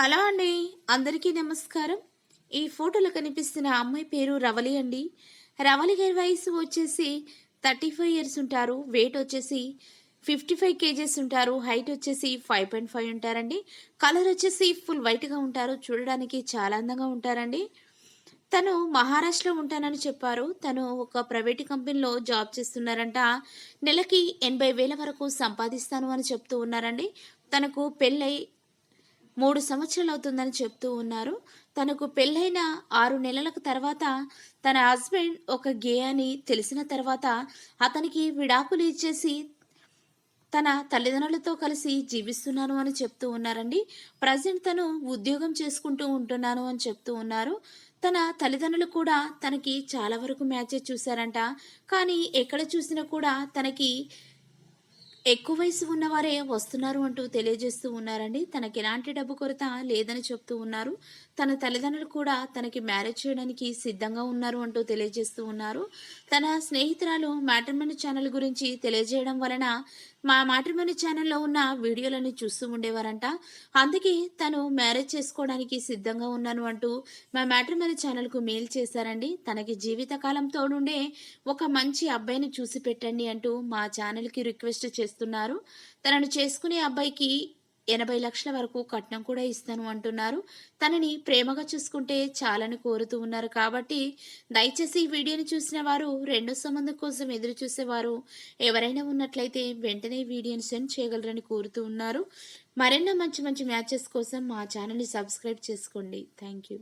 Hello అండి అందరికీ నమస్కారం. ఈ ఫోటోలో కనిపిస్తున్న అమ్మాయి పేరు రవలి అండి. రవలి గారి వయసు వచ్చేసి థర్టీ ఫైవ్ ఇయర్స్ ఉంటారు వెయిట్ వచ్చేసి ఫిఫ్టీ ఫైవ్ కేజెస్ ఉంటారు హైట్ వచ్చేసి ఫైవ్ పాయింట్ ఫైవ్ ఉంటారండి. కలర్ వచ్చేసి ఫుల్ వైట్గా ఉంటారు చూడడానికి చాలా అందంగా ఉంటారండి. తను మహారాష్ట్రలో ఉంటానని చెప్పారు. తను ఒక ప్రైవేట్ కంపెనీలో జాబ్ చేస్తున్నారంట. నెలకి ఎనభై వేల వరకు సంపాదిస్తాను అని చెప్తూ ఉన్నారండి. తనకు పెళ్ళై మూడు సంవత్సరాలు అవుతుందని చెప్తూ ఉన్నారు. తనకు పెళ్ళైన ఆరు నెలల తర్వాత తన హస్బెండ్ ఒక గే అని తెలిసిన తర్వాత అతనికి విడాకులు ఇచ్చేసి తన తల్లిదండ్రులతో కలిసి జీవిస్తున్నాను అని చెప్తూ ఉన్నారండి. ప్రజెంట్ తను ఉద్యోగం చేసుకుంటూ ఉంటున్నాను అని చెప్తూ ఉన్నారు. తన తల్లిదండ్రులు కూడా తనకి చాలా వరకు మ్యాచెస్ చూశారంట. కానీ ఎక్కడ చూసినా కూడా తనకి ఎక్కువ వయసు ఉన్నవారే వస్తున్నారు అంటూ తెలియజేస్తూ ఉన్నారండి. తనకి ఎలాంటి డబ్బు కొరత లేదని చెప్తూ ఉన్నారు. తన తల్లిదండ్రులు కూడా తనకి మ్యారేజ్ చేయడానికి సిద్ధంగా ఉన్నారు అంటూ తెలియజేస్తూ ఉన్నారు. తన స్నేహితురాలు మ్యాటర్మనీ ఛానల్ గురించి తెలియజేయడం వలన మా మ్యాటర్మనీ ఛానల్లో ఉన్న వీడియోలను చూస్తూ ఉండేవారంట. అందుకే తను మ్యారేజ్ చేసుకోవడానికి సిద్ధంగా ఉన్నాను అంటూ మా మ్యాటర్మనీ ఛానల్కు మెయిల్ చేశారండి. తనకి జీవితకాలం తోడుండే ఒక మంచి అబ్బాయిని చూసి పెట్టండి అంటూ మా ఛానల్కి రిక్వెస్ట్ చేస్తున్నారు. తనను చేసుకునే అబ్బాయికి ఎనభై లక్షల వరకు కట్నం కూడా ఇస్తాను అంటున్నారు. తనని ప్రేమగా చూసుకుంటే చాలని కోరుతూ ఉన్నారు కాబట్టి దయచేసి ఈ వీడియోని చూసిన వారు రెండో సంబంధం కోసం ఎదురు చూసేవారు ఎవరైనా ఉన్నట్లయితే వెంటనే వీడియోని సెండ్ చేయగలరని కోరుతూ ఉన్నారు. మరెన్నో మంచి మంచి మ్యాచెస్ కోసం మా ఛానల్ని సబ్స్క్రైబ్ చేసుకోండి. Thank you